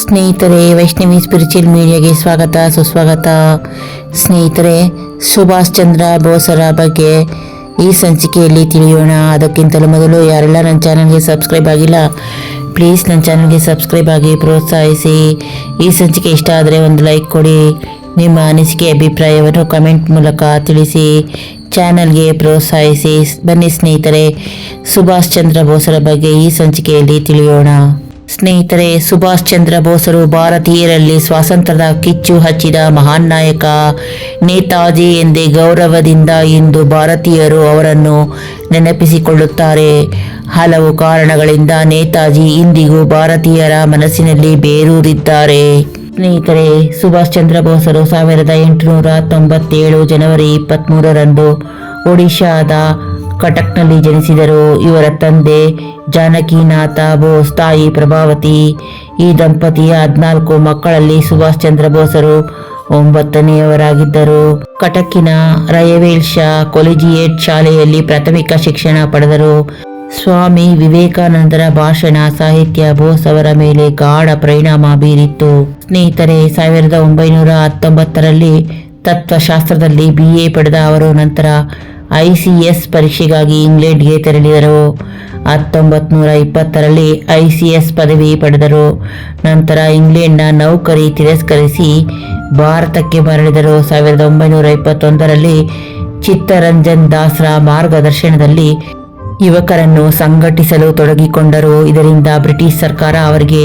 ಸ್ನೇಹಿತರೆ, ವೈಷ್ಣವಿ ಸ್ಪಿರಿಚುವಲ್ ಮೀಡಿಯಾಗೆ ಸ್ವಾಗತ, ಸುಸ್ವಾಗತ. ಸ್ನೇಹಿತರೆ, ಸುಭಾಷ್ ಚಂದ್ರ ಬೋಸರ ಬಗ್ಗೆ ಈ ಸಂಚಿಕೆಯಲ್ಲಿ ತಿಳಿಯೋಣ. ಅದಕ್ಕಿಂತಲೂ ಮೊದಲು ಯಾರೆಲ್ಲ ನನ್ನ ಚಾನಲ್ಗೆ ಸಬ್ಸ್ಕ್ರೈಬ್ ಆಗಿಲ್ಲ ಪ್ಲೀಸ್ ನನ್ನ ಚಾನಲ್ಗೆ ಸಬ್ಸ್ಕ್ರೈಬ್ ಆಗಿ ಪ್ರೋತ್ಸಾಹಿಸಿ. ಈ ಸಂಚಿಕೆ ಇಷ್ಟ ಆದರೆ ಒಂದು ಲೈಕ್ ಕೊಡಿ. ನಿಮ್ಮ ಅನಿಸಿಕೆ, ಅಭಿಪ್ರಾಯವನ್ನು ಕಮೆಂಟ್ ಮೂಲಕ ತಿಳಿಸಿ. ಚಾನಲ್ಗೆ ಪ್ರೋತ್ಸಾಹಿಸಿ. ಬನ್ನಿ ಸ್ನೇಹಿತರೆ, ಸುಭಾಷ್ ಚಂದ್ರ ಬೋಸರ ಬಗ್ಗೆ ಈ ಸಂಚಿಕೆಯಲ್ಲಿ ತಿಳಿಯೋಣ. ಸ್ನೇಹಿತರೆ, ಸುಭಾಷ್ ಚಂದ್ರ ಬೋಸರು ಭಾರತೀಯರಲ್ಲಿ ಸ್ವಾತಂತ್ರ್ಯದ ಕಿಚ್ಚು ಹಚ್ಚಿದ ಮಹಾನ್ ನಾಯಕ ನೇತಾಜಿ ಎಂದೇ ಗೌರವದಿಂದ ಇಂದು ಭಾರತೀಯರು ಅವರನ್ನು ನೆನಪಿಸಿಕೊಳ್ಳುತ್ತಾರೆ. ಹಲವು ಕಾರಣಗಳಿಂದ ನೇತಾಜಿ ಇಂದಿಗೂ ಭಾರತೀಯರ ಮನಸ್ಸಿನಲ್ಲಿ ಬೇರೂರಿದ್ದಾರೆ. ಸ್ನೇಹಿತರೆ, ಸುಭಾಷ್ ಚಂದ್ರ ಬೋಸರು ಸಾವಿರದ ಎಂಟುನೂರ ತೊಂಬತ್ತೇಳು ಜನವರಿ ಇಪ್ಪತ್ತ್ಮೂರರಂದು ಒಡಿಶಾದ ಕಟಕ್ನಲ್ಲಿ ಜನಿಸಿದರು. ಇವರ ತಂದೆ ಜಾನಕಿನಾಥ ಬೋಸ್, ತಾಯಿ ಪ್ರಭಾವತಿ. ಈ ದಂಪತಿಯ ಹದಿನಾಲ್ಕು ಮಕ್ಕಳಲ್ಲಿ ಸುಭಾಷ್ ಚಂದ್ರ ಬೋಸರು ಒಂಬತ್ತನೆಯವರಾಗಿದ್ದರು. ಕಟಕಿನ ರಯವೇಲ್ಶಾ ಕೊಲಿಜಿಯೇಟ್ ಶಾಲೆಯಲ್ಲಿ ಪ್ರಾಥಮಿಕ ಶಿಕ್ಷಣ ಪಡೆದರು. ಸ್ವಾಮಿ ವಿವೇಕಾನಂದರ ಭಾಷಣ ಸಾಹಿತ್ಯ ಬೋಸ್ ಅವರ ಮೇಲೆ ಗಾಢ ಪರಿಣಾಮ ಬೀರಿತ್ತು. ಸ್ನೇಹಿತರೆ, ಸಾವಿರದ ಒಂಬೈನೂರ ಹತ್ತೊಂಬತ್ತರಲ್ಲಿ ತತ್ವಶಾಸ್ತ್ರದಲ್ಲಿ ಬಿ ಎ ಪಡೆದ ಅವರು, ನಂತರ ಐ ಸಿ ಎಸ್ ಪರೀಕ್ಷೆಗಾಗಿ ಇಂಗ್ಲೆಂಡ್ಗೆ ತೆರಳಿದರು. ಹತ್ತೊಂಬತ್ತು ನೂರ ಇಪ್ಪತ್ತರಲ್ಲಿ ಐ ಸಿ ಎಸ್ ಪದವಿ ಪಡೆದರು. ನಂತರ ಇಂಗ್ಲೆಂಡ್ನ ನೌಕರಿ ತಿರಸ್ಕರಿಸಿ ಭಾರತಕ್ಕೆ ಮರಳಿದರು. ಸಾವಿರದ ಒಂಬೈನೂರ ಇಪ್ಪತ್ತೊಂದರಲ್ಲಿ ಚಿತ್ತರಂಜನ್ ದಾಸ್ರ ಮಾರ್ಗದರ್ಶನದಲ್ಲಿ ಯುವಕರನ್ನು ಸಂಘಟಿಸಲು ತೊಡಗಿಕೊಂಡರು. ಇದರಿಂದ ಬ್ರಿಟಿಷ್ ಸರ್ಕಾರ ಅವರಿಗೆ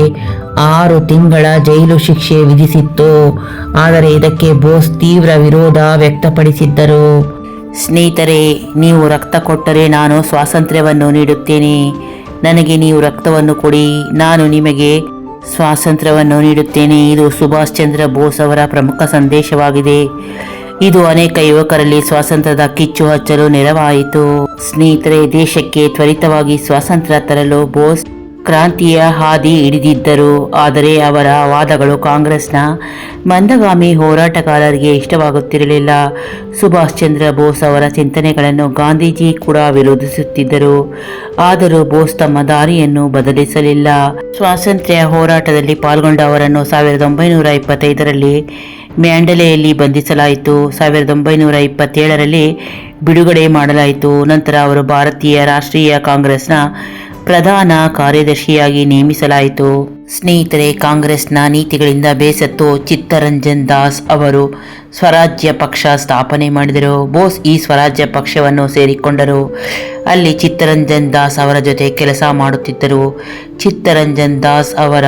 ಆರು ತಿಂಗಳ ಜೈಲು ಶಿಕ್ಷೆ ವಿಧಿಸಿತ್ತು. ಆದರೆ ಇದಕ್ಕೆ ಬೋಸ್ ತೀವ್ರ ವಿರೋಧ ವ್ಯಕ್ತಪಡಿಸಿದ್ದರು. ಸ್ನೇಹಿತರೆ, ನೀವು ರಕ್ತ ಕೊಟ್ಟರೆ ನಾನು ಸ್ವಾತಂತ್ರ್ಯವನ್ನು ನೀಡುತ್ತೇನೆ. ನನಗೆ ನೀವು ರಕ್ತವನ್ನು ಕೊಡಿ, ನಾನು ನಿಮಗೆ ಸ್ವಾತಂತ್ರ್ಯವನ್ನು ನೀಡುತ್ತೇನೆ. ಇದು ಸುಭಾಷ್ ಚಂದ್ರ ಬೋಸ್ ಅವರ ಪ್ರಮುಖ ಸಂದೇಶವಾಗಿದೆ. ಇದು ಅನೇಕ ಯುವಕರಲ್ಲಿ ಸ್ವಾತಂತ್ರ್ಯದ ಕಿಚ್ಚು ಹಚ್ಚಲು ನೆರವಾಯಿತು. ಸ್ನೇಹಿತರೆ, ದೇಶಕ್ಕೆ ತ್ವರಿತವಾಗಿ ಸ್ವಾತಂತ್ರ್ಯ ತರಲು ಬೋಸ್ ಕ್ರಾಂತಿಯ ಹಾದಿ ಹಿಡಿದಿದ್ದರು. ಆದರೆ ಅವರ ವಾದಗಳು ಕಾಂಗ್ರೆಸ್ನ ಮಂದಗಾಮಿ ಹೋರಾಟಗಾರರಿಗೆ ಇಷ್ಟವಾಗುತ್ತಿರಲಿಲ್ಲ. ಸುಭಾಷ್ ಚಂದ್ರ ಬೋಸ್ ಅವರ ಚಿಂತನೆಗಳನ್ನು ಗಾಂಧೀಜಿ ಕೂಡ ವಿರೋಧಿಸುತ್ತಿದ್ದರು. ಆದರೂ ಬೋಸ್ ತಮ್ಮ ದಾರಿಯನ್ನು ಬದಲಿಸಲಿಲ್ಲ. ಸ್ವಾತಂತ್ರ್ಯ ಹೋರಾಟದಲ್ಲಿ ಪಾಲ್ಗೊಂಡ ಅವರನ್ನು ಸಾವಿರದ ಒಂಬೈನೂರ ಇಪ್ಪತ್ತೈದರಲ್ಲಿ ಮ್ಯಾಂಡಲೆಯಲ್ಲಿ ಬಂಧಿಸಲಾಯಿತು. ಸಾವಿರದ ಒಂಬೈನೂರ ಇಪ್ಪತ್ತೇಳರಲ್ಲಿ ಬಿಡುಗಡೆ ಮಾಡಲಾಯಿತು. ನಂತರ ಅವರು ಭಾರತೀಯ ರಾಷ್ಟ್ರೀಯ ಕಾಂಗ್ರೆಸ್ನ ಪ್ರಧಾನ ಕಾರ್ಯದರ್ಶಿಯಾಗಿ ನೇಮಿಸಲಾಯಿತು. ಸ್ನೇಹಿತರೆ, ಕಾಂಗ್ರೆಸ್ನ ನೀತಿಗಳಿಂದ ಬೇಸತ್ತು ಚಿತ್ತರಂಜನ್ ದಾಸ್ ಅವರು ಸ್ವರಾಜ್ಯ ಪಕ್ಷ ಸ್ಥಾಪನೆ ಮಾಡಿದರು. ಬೋಸ್ ಈ ಸ್ವರಾಜ್ಯ ಪಕ್ಷವನ್ನು ಸೇರಿಕೊಂಡರು. ಅಲ್ಲಿ ಚಿತ್ತರಂಜನ್ ದಾಸ್ ಅವರ ಜೊತೆ ಕೆಲಸ ಮಾಡುತ್ತಿದ್ದರು. ಚಿತ್ತರಂಜನ್ ದಾಸ್ ಅವರ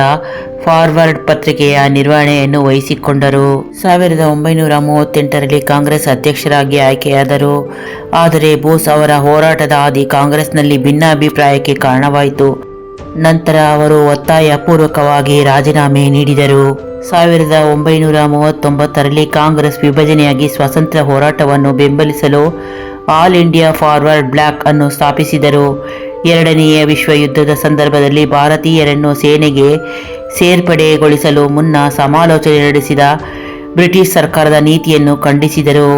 ಫಾರ್ವರ್ಡ್ ಪತ್ರಿಕೆಯ ನಿರ್ವಹಣೆಯನ್ನು ವಹಿಸಿಕೊಂಡರು. ಸಾವಿರದ ಒಂಬೈನೂರ ಮೂವತ್ತೆಂಟರಲ್ಲಿ ಕಾಂಗ್ರೆಸ್ ಅಧ್ಯಕ್ಷರಾಗಿ ಆಯ್ಕೆಯಾದರು. ಆದರೆ ಬೋಸ್ ಅವರ ಹೋರಾಟದ ಹಾದಿ ಕಾಂಗ್ರೆಸ್ನಲ್ಲಿ ಭಿನ್ನಾಭಿಪ್ರಾಯಕ್ಕೆ ಕಾರಣವಾಯಿತು. ನಂತರ ಅವರು ಒತ್ತಾಯಪೂರ್ವಕವಾಗಿ ರಾಜೀನಾಮೆ ನೀಡಿದರು. ಸಾವಿರದ ಒಂಬೈನೂರ ಮೂವತ್ತೊಂಬತ್ತರಲ್ಲಿ ಕಾಂಗ್ರೆಸ್ ವಿಭಜನೆಯಾಗಿ ಸ್ವಾತಂತ್ರ್ಯ ಹೋರಾಟವನ್ನು ಬೆಂಬಲಿಸಲು ಆಲ್ ಇಂಡಿಯಾ ಫಾರ್ವರ್ಡ್ ಬ್ಲಾಕ್ ಅನ್ನು ಸ್ಥಾಪಿಸಿದರು. ಎರಡನೆಯ ವಿಶ್ವ ಯುದ್ಧದ ಸಂದರ್ಭದಲ್ಲಿ ಭಾರತೀಯರನ್ನು ಸೇನೆಗೆ ಸೇರ್ಪಡೆಗೊಳಿಸಲು ಮುನ್ನ ಸಮಾಲೋಚನೆ ನಡೆಸಿದ ಬ್ರಿಟಿಷ್ ಸರ್ಕಾರದ ನೀತಿಯನ್ನು ಖಂಡಿಸಿದರು.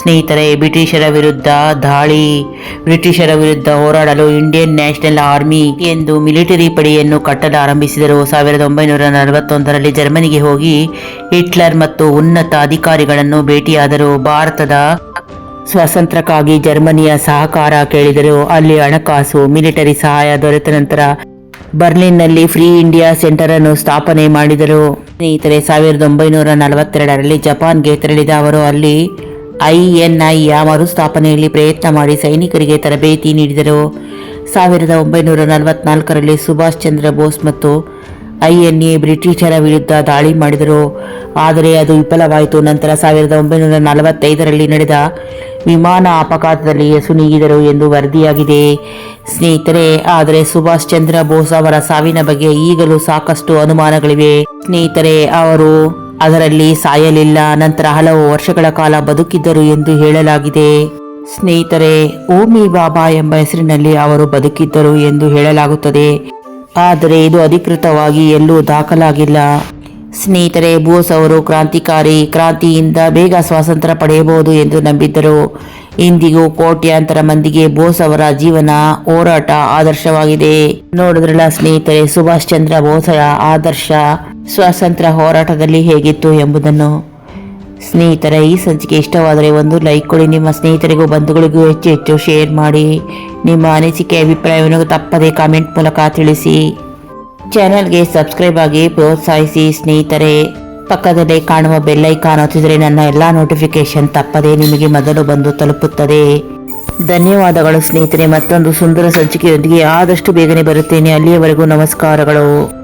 ಸ್ನೇಹಿತರೆ, ಬ್ರಿಟಿಷರ ವಿರುದ್ಧ ದಾಳಿ, ಬ್ರಿಟಿಷರ ವಿರುದ್ಧ ಹೋರಾಡಲು ಇಂಡಿಯನ್ ನ್ಯಾಷನಲ್ ಆರ್ಮಿ ಎಂದು ಮಿಲಿಟರಿ ಪಡೆಯನ್ನು ಕಟ್ಟಲು ಆರಂಭಿಸಿದರು. ಸಾವಿರದ ಒಂಬೈನೂರ ನಲವತ್ತೊಂದರಲ್ಲಿ ಜರ್ಮನಿಗೆ ಹೋಗಿ ಹಿಟ್ಲರ್ ಮತ್ತು ಉನ್ನತ ಅಧಿಕಾರಿಗಳನ್ನು ಭೇಟಿಯಾದರು. ಭಾರತದ ಸ್ವಾತಂತ್ರ್ಯಕ್ಕಾಗಿ ಜರ್ಮನಿಯ ಸಹಕಾರ ಕೇಳಿದರು. ಅಲ್ಲಿ ಹಣಕಾಸು, ಮಿಲಿಟರಿ ಸಹಾಯ ದೊರೆತ ನಂತರ ಬರ್ಲಿನ್ನಲ್ಲಿ ಫ್ರೀ ಇಂಡಿಯಾ ಸೆಂಟರ್ ಅನ್ನು ಸ್ಥಾಪನೆ ಮಾಡಿದರು. ಸ್ನೇಹಿತರೆ, ಸಾವಿರದ ಒಂಬೈನೂರ ನಲವತ್ತೆರಡರಲ್ಲಿ ಜಪಾನ್ಗೆ ತೆರಳಿದ ಅವರು, ಅಲ್ಲಿ ಐಎನ್ಐಯ ಮರುಸ್ಥಾಪನೆಯಲ್ಲಿ ಪ್ರಯತ್ನ ಮಾಡಿ ಸೈನಿಕರಿಗೆ ತರಬೇತಿ ನೀಡಿದರು. ಸಾವಿರದ ಒಂಬೈನೂರ ನಲವತ್ನಾಲ್ಕರಲ್ಲಿ ಸುಭಾಷ್ ಚಂದ್ರ ಬೋಸ್ ಮತ್ತು ಐಎನ್ಎ ಬ್ರಿಟಿಷರ ವಿರುದ್ಧ ದಾಳಿ ಮಾಡಿದರು. ಆದರೆ ಅದು ವಿಫಲವಾಯಿತು. ನಂತರ ಸಾವಿರದ ಒಂಬೈನೂರ ನಲವತ್ತೈದರಲ್ಲಿ ನಡೆದ ವಿಮಾನ ಅಪಘಾತದಲ್ಲಿ ಎಸುನೀಗಿದರು ಎಂದು ವರದಿಯಾಗಿದೆ. ಸ್ನೇಹಿತರೆ, ಆದರೆ ಸುಭಾಷ್ ಚಂದ್ರ ಬೋಸ್ ಅವರ ಸಾವಿನ ಬಗ್ಗೆ ಈಗಲೂ ಸಾಕಷ್ಟು ಅನುಮಾನಗಳಿವೆ. ಸ್ನೇಹಿತರೆ, ಅವರು ಅದರಲ್ಲಿ ಸಾಯಲಿಲ್ಲ. ನಂತರ ಹಲವು ವರ್ಷಗಳ ಕಾಲ ಬದುಕಿದ್ದರು ಎಂದು ಹೇಳಲಾಗಿದೆ. ಸ್ನೇಹಿತರೆ ಓಮಿ ಬಾಬಾ ಎಂಬ ಹೆಸರಿನಲ್ಲಿ ಅವರು ಬದುಕಿದ್ದರು ಎಂದು ಹೇಳಲಾಗುತ್ತದೆ. ಆದರೆ ಇದು ಅಧಿಕೃತವಾಗಿ ಎಲ್ಲೂ ದಾಖಲಾಗಿಲ್ಲ. ಸ್ನೇಹಿತರೆ, ಬೋಸ್ ಅವರು ಕ್ರಾಂತಿಕಾರಿ ಕ್ರಾಂತಿಯಿಂದ ಬೇಗ ಸ್ವಾತಂತ್ರ್ಯ ಪಡೆಯಬಹುದು ಎಂದು ನಂಬಿದ್ದರು. ಇಂದಿಗೂ ಕೋಟ್ಯಾಂತರ ಮಂದಿಗೆ ಬೋಸ್ ಅವರ ಜೀವನ ಹೋರಾಟ ಆದರ್ಶವಾಗಿದೆ. ನೋಡಿದ್ರಲ್ಲ ಸ್ನೇಹಿತರೆ, ಸುಭಾಷ್ ಚಂದ್ರ ಬೋಸರ ಆದರ್ಶ ಸ್ವಾತಂತ್ರ್ಯ ಹೋರಾಟದಲ್ಲಿ ಹೇಗಿತ್ತು ಎಂಬುದನ್ನು. ಸ್ನೇಹಿತರೆ, ಈ ಸಂಚಿಕೆ ಇಷ್ಟವಾದರೆ ಒಂದು ಲೈಕ್ ಕೊಡಿ. ನಿಮ್ಮ ಸ್ನೇಹಿತರಿಗೂ ಬಂಧುಗಳಿಗೂ ಹೆಚ್ಚು ಹೆಚ್ಚು ಶೇರ್ ಮಾಡಿ. ನಿಮ್ಮ ಅನಿಸಿಕೆ ಅಭಿಪ್ರಾಯವನ್ನು ತಪ್ಪದೇ ಕಾಮೆಂಟ್ ಮೂಲಕ ತಿಳಿಸಿ. ಚಾನೆಲ್ಗೆ ಸಬ್ಸ್ಕ್ರೈಬ್ ಆಗಿ ಪ್ರೋತ್ಸಾಹಿಸಿ ಸ್ನೇಹಿತರೆ. ಪಕ್ಕದಲ್ಲೇ ಕಾಣುವ ಬೆಲ್ಲೈಕಾನ್ ಒತ್ತಿದರೆ ನನ್ನ ಎಲ್ಲ ನೋಟಿಫಿಕೇಶನ್ ತಪ್ಪದೇ ನಿಮಗೆ ಮೊದಲು ಬಂದು ತಲುಪುತ್ತದೆ. ಧನ್ಯವಾದಗಳು ಸ್ನೇಹಿತರೆ. ಮತ್ತೊಂದು ಸುಂದರ ಸಂಚಿಕೆಯೊಂದಿಗೆ ಆದಷ್ಟು ಬೇಗನೆ ಬರುತ್ತೇನೆ. ಅಲ್ಲಿಯವರೆಗೂ ನಮಸ್ಕಾರಗಳು.